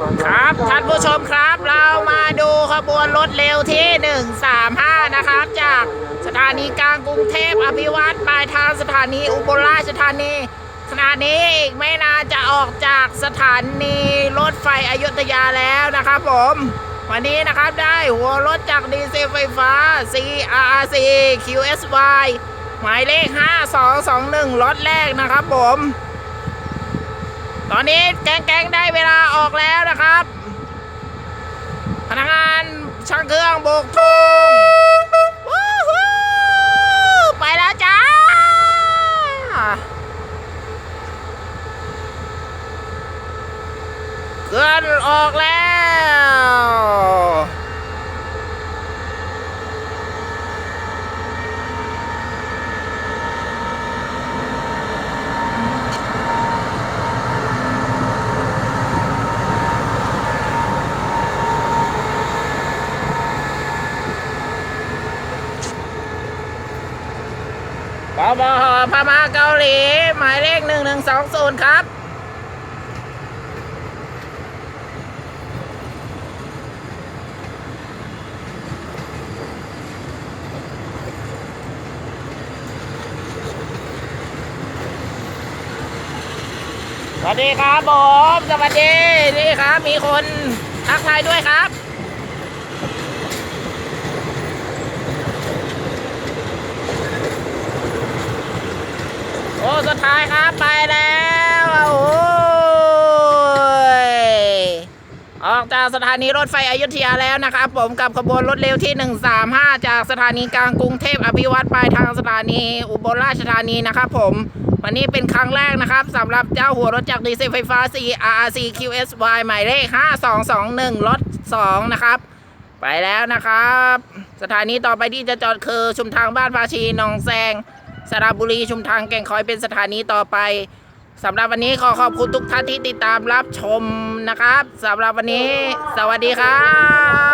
ครับท่านผู้ชมครับ เรามาดูขบวนรถเร็วที่ 135 นะครับ จากสถานีกลางกรุงเทพอภิวัตรปลายทางสถานีอุบลราชธานีขณะนี้อีกไม่นานจะออกจากสถานีรถไฟอยุธยาแล้วนะครับผม วันนี้นะครับได้หัวรถจากดีเซลไฟฟ้า CRC QSY หมายเลข 5221รถแรกนะครับผม ตอนนี้แก๊งๆได้เวลาออกแล้วนะครับ พนักงานช่างเครื่องโบกธงวู้ฮู้ไปแล้วจ้า เคลื่อนออกแล้ว ปบหพม่าเกาหลี หมายเลขหนึ่งหนึ่งสองศูนย์ครับ สวัสดีครับผม สวัสดี นี่ครับ มีคนทักทายด้วยครับ โอ้สุด ท้ายครับไปแล้วโอ้ยออกจากสถานีรถไฟอยุธยาแล้วนะครับ ผมกับขบวนรถเร็วที่ 135 จากสถานีกลางกรุงเทพอภิวัตรปลายทางสถานีอุบลราชธานีนะครับผมวันนี้เป็นครั้งแรกนะครับสำหรับเจ้าหัวรถจักรดีเซลไฟฟ้า CRC QSY หมายเลข 5221 รถ 2 นะครับ ไปแล้วนะครับ สถานีต่อไปที่จะจอดคือชุมทางบ้านภาชีหนองแซง สระบุรีชุมทางแก่งคอยเป็นสถานีต่อไปสำหรับวันนี้ขอขอบคุณทุกท่านที่ติดตามรับชมนะครับสำหรับวันนี้ สวัสดีครับ